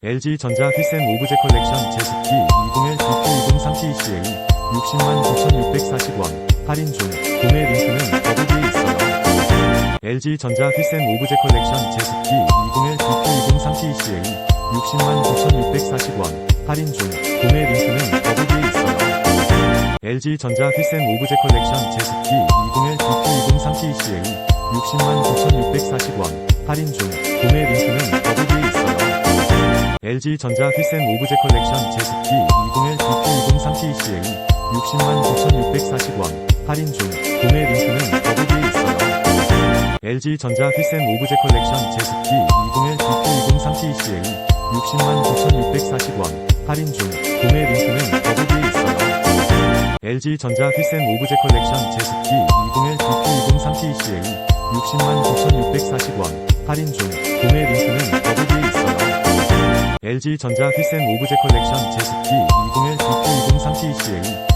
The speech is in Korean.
LG전자 휘센 오브제 컬렉션 제습기 20일 DP203PCA 60만 9,640원 할인 중 구매 링크는 더보기에 있어요. LG전자 휘센 오브제 컬렉션 제습기 20일 DP203PCA 60만 9,640원 할인 중 구매 링크는 더보기에 있어요. LG전자 휘센 오브제 컬렉션 제습기 20일 DP203PCA 60만 9,640원 할인 중 구매 링크는 더보기에 있어요. LG전자 휘센 오브제 컬렉션 제습기 20일 DP203PCA 60만 9,640원 할인 중 구매 링크는 더보기에 있어요. LG전자 휘센 오브제 컬렉션 제습기 20일 DP203PCA 60만 9,640원 할인 중 구매 링크는 더보기에 있어요. LG전자 휘센 오브제 컬렉션 제습기 20일 DP203PCA 60만 9,640원 할인 중 구매 링크는. LG전자 휘센 오브제 컬렉션 제습기 20일 DP203PCA